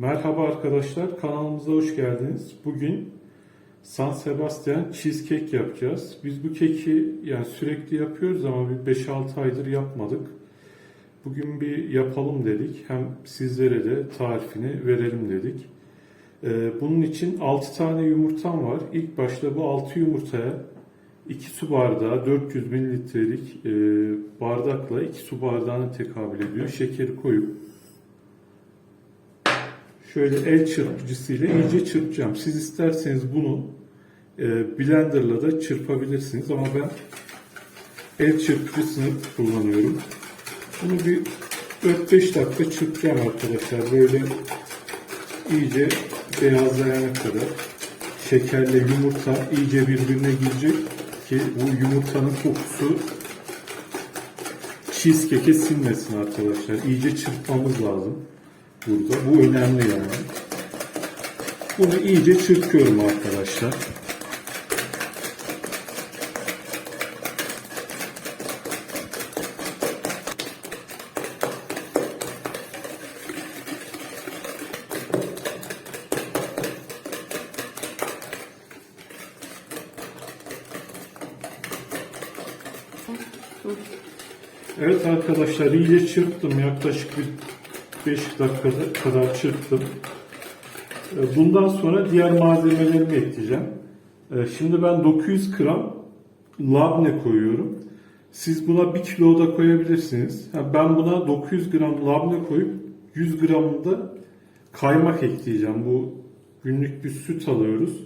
Merhaba arkadaşlar, kanalımıza hoş geldiniz. Bugün San Sebastian cheesecake yapacağız. Biz bu keki yani sürekli yapıyoruz ama bir 5-6 aydır yapmadık. Bugün bir yapalım dedik. Hem sizlere de tarifini verelim dedik. Ee, bunun için 6 tane yumurtam var. İlk başta bu 6 yumurtaya 2 su bardağı 400 mililitrelik e, bardakla 2 su bardağına tekabül ediyor. Şekeri koyup şöyle el çırpıcısıyla iyice çırpacağım. Siz isterseniz bunu e, blenderla da çırpabilirsiniz ama ben el çırpıcısını kullanıyorum. Bunu bir 4-5 dakika çırpacağım arkadaşlar. Böyle iyice beyazlayana kadar şekerle yumurta iyice birbirine girecek ki bu yumurtanın kokusu cheesecake'e sinmesin arkadaşlar. İyice çırpmamız lazım burada. Bu önemli yani. Bunu iyice çırpıyorum arkadaşlar. Evet arkadaşlar iyice çırptım. Yaklaşık bir 5 dakika kadar çırptım. Ee, Bundan sonra diğer malzemelerimi ekleyeceğim. Ee, Şimdi ben 900 gram labne koyuyorum. Siz buna 1 kilo da koyabilirsiniz. Ben buna 900 gram labne koyup 100 gram da kaymak ekleyeceğim. Bu günlük bir süt alıyoruz.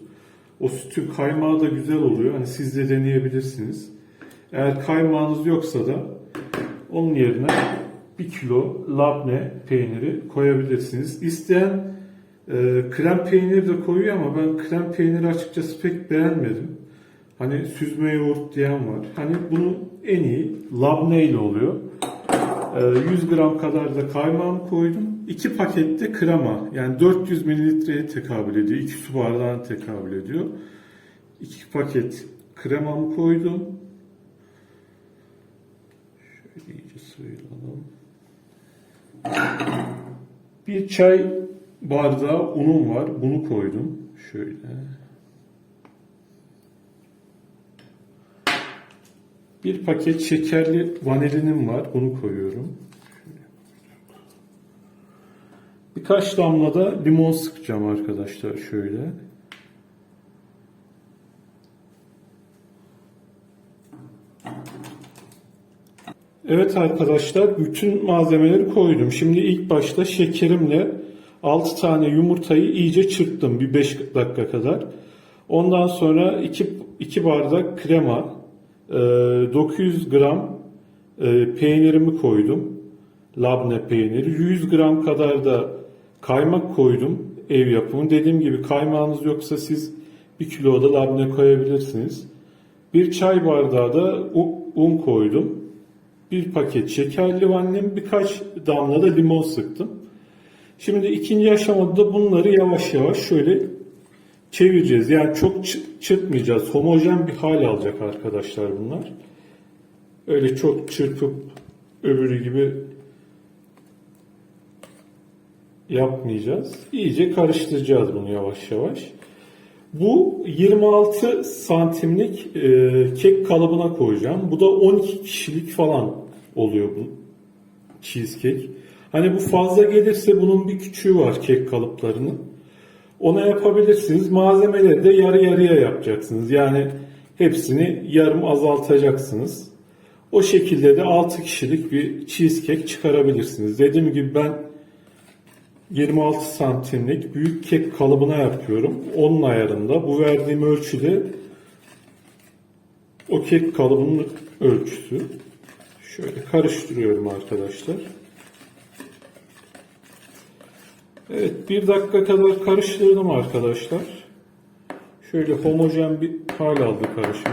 O sütün kaymağı da güzel oluyor. Hani siz de deneyebilirsiniz. Eğer kaymağınız yoksa da onun yerine 1 kilo labne peyniri koyabilirsiniz. İsteyen e, krem peyniri de koyuyor ama ben krem peyniri açıkçası pek beğenmedim. Hani süzme yoğurt diyen var. Hani bunu en iyi labne ile oluyor. E, 100 gram kadar da kaymağımı koydum. 2 pakette krema yani 400 mililitreye tekabül ediyor. 2 su bardağına tekabül ediyor. 2 paket kremamı koydum. Şöyle iyice sıyıralım. Bir çay bardağı unum var. Bunu koydum. Şöyle. Bir paket şekerli vanilinim var. Bunu koyuyorum. Birkaç damla da limon sıkacağım arkadaşlar şöyle. Evet arkadaşlar bütün malzemeleri koydum. Şimdi ilk başta şekerimle 6 tane yumurtayı iyice çırptım bir 5 dakika kadar. Ondan sonra 2, 2 bardak krema, e, 900 gram e, peynirimi koydum. Labne peyniri. 100 gram kadar da kaymak koydum. Ev yapımı. Dediğim gibi kaymağınız yoksa siz 1 kilo da labne koyabilirsiniz. Bir çay bardağı da un koydum bir paket şekerli vanilin birkaç damla da limon sıktım. Şimdi ikinci aşamada da bunları yavaş yavaş şöyle çevireceğiz. Yani çok çı- çırpmayacağız. Homojen bir hal alacak arkadaşlar bunlar. Öyle çok çırpıp öbürü gibi yapmayacağız. İyice karıştıracağız bunu yavaş yavaş. Bu 26 santimlik e, kek kalıbına koyacağım. Bu da 12 kişilik falan oluyor bu cheesecake. Hani bu fazla gelirse bunun bir küçüğü var kek kalıplarının. Ona yapabilirsiniz. Malzemeleri de yarı yarıya yapacaksınız. Yani hepsini yarım azaltacaksınız. O şekilde de 6 kişilik bir cheesecake çıkarabilirsiniz. Dediğim gibi ben 26 santimlik büyük kek kalıbına yapıyorum. Onun ayarında. Bu verdiğim ölçüde o kek kalıbının ölçüsü. Şöyle karıştırıyorum arkadaşlar. Evet bir dakika kadar karıştırdım arkadaşlar. Şöyle homojen bir hal aldı karışım.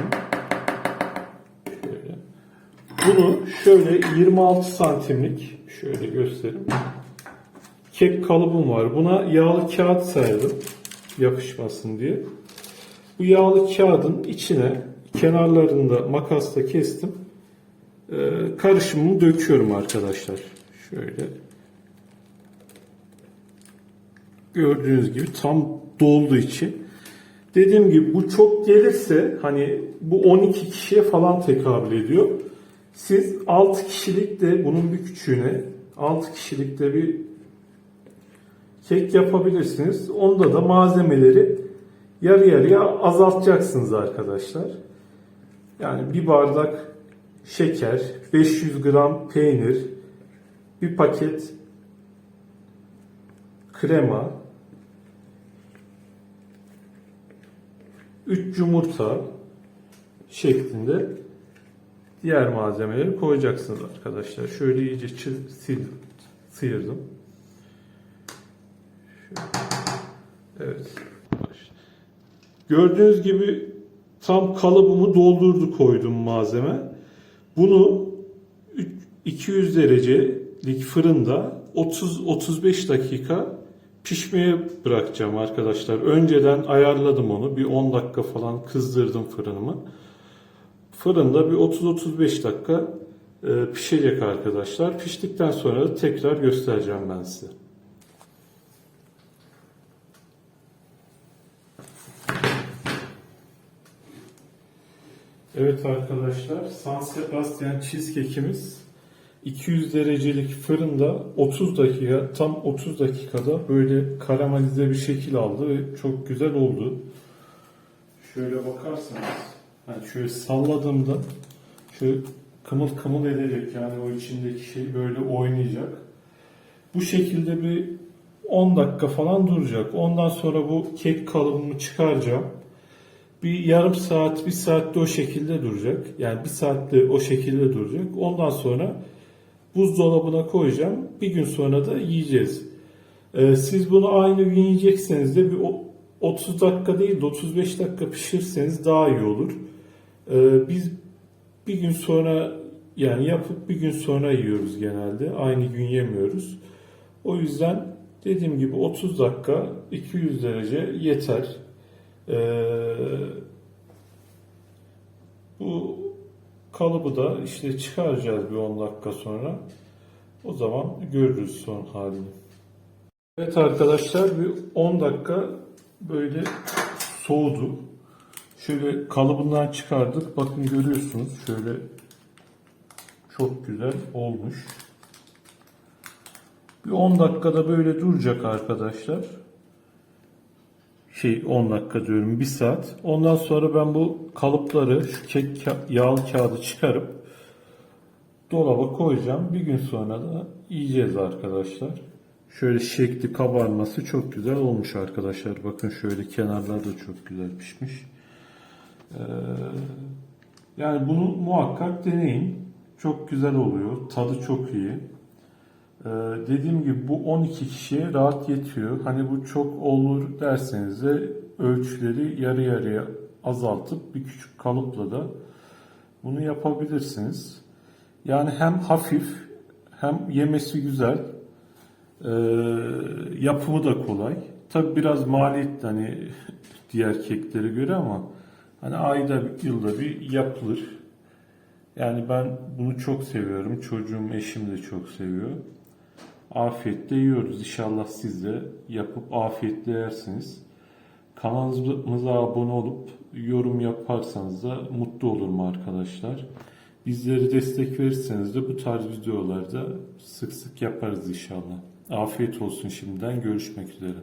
Şöyle. Bunu şöyle 26 santimlik şöyle göstereyim kek kalıbım var. Buna yağlı kağıt serdim yapışmasın diye. Bu yağlı kağıdın içine kenarlarında makasla kestim. Ee, karışımımı döküyorum arkadaşlar. Şöyle. gördüğünüz gibi tam dolduğu için. Dediğim gibi bu çok gelirse hani bu 12 kişiye falan tekabül ediyor. Siz 6 kişilik de bunun bir küçüğüne 6 kişilik de bir kek yapabilirsiniz. Onda da malzemeleri yarı yarıya azaltacaksınız arkadaşlar. Yani bir bardak şeker, 500 gram peynir, bir paket krema, 3 yumurta şeklinde diğer malzemeleri koyacaksınız arkadaşlar. Şöyle iyice sil- sıyırdım. Evet. Gördüğünüz gibi tam kalıbımı doldurdu koydum malzeme. Bunu üç- 200 derecelik fırında 30-35 dakika pişmeye bırakacağım arkadaşlar. Önceden ayarladım onu. Bir 10 dakika falan kızdırdım fırınımı. Fırında bir 30-35 dakika e, pişecek arkadaşlar. Piştikten sonra da tekrar göstereceğim ben size. Evet arkadaşlar, San Sebastian cheesecake'imiz 200 derecelik fırında 30 dakika, tam 30 dakikada böyle karamelize bir şekil aldı ve çok güzel oldu. Şöyle bakarsanız, hani şöyle salladığımda şöyle kımıl kımıl edecek yani o içindeki şey böyle oynayacak. Bu şekilde bir 10 dakika falan duracak. Ondan sonra bu kek kalıbımı çıkaracağım. Bir yarım saat, bir saatte o şekilde duracak. Yani bir saatte o şekilde duracak. Ondan sonra buzdolabına koyacağım. Bir gün sonra da yiyeceğiz. Ee, siz bunu aynı gün yiyecekseniz de bir o- 30 dakika değil de 35 dakika pişirseniz daha iyi olur. Ee, biz bir gün sonra yani yapıp bir gün sonra yiyoruz genelde. Aynı gün yemiyoruz. O yüzden dediğim gibi 30 dakika 200 derece yeter. Ee, bu kalıbı da işte çıkaracağız bir 10 dakika sonra. O zaman görürüz son halini. Evet arkadaşlar bir 10 dakika böyle soğudu. Şöyle kalıbından çıkardık. Bakın görüyorsunuz şöyle çok güzel olmuş. Bir 10 dakikada böyle duracak arkadaşlar. Şey 10 dakika diyorum 1 saat. Ondan sonra ben bu kalıpları şu kek yağlı kağıdı çıkarıp dolaba koyacağım. Bir gün sonra da yiyeceğiz arkadaşlar. Şöyle şekli kabarması çok güzel olmuş arkadaşlar. Bakın şöyle kenarları da çok güzel pişmiş. Ee, yani bunu muhakkak deneyin. Çok güzel oluyor. Tadı çok iyi. Ee, dediğim gibi bu 12 kişiye rahat yetiyor. Hani bu çok olur derseniz de ölçüleri yarı yarıya azaltıp bir küçük kalıpla da bunu yapabilirsiniz. Yani hem hafif hem yemesi güzel. Ee, yapımı da kolay. Tabi biraz maliyetli hani diğer keklere göre ama hani ayda yılda bir yapılır. Yani ben bunu çok seviyorum. Çocuğum, eşim de çok seviyor. Afiyetle yiyoruz. İnşallah siz de yapıp afiyetle yersiniz. Kanalımıza abone olup yorum yaparsanız da mutlu olurum arkadaşlar. Bizleri destek verirseniz de bu tarz videolarda sık sık yaparız inşallah. Afiyet olsun şimdiden. Görüşmek üzere.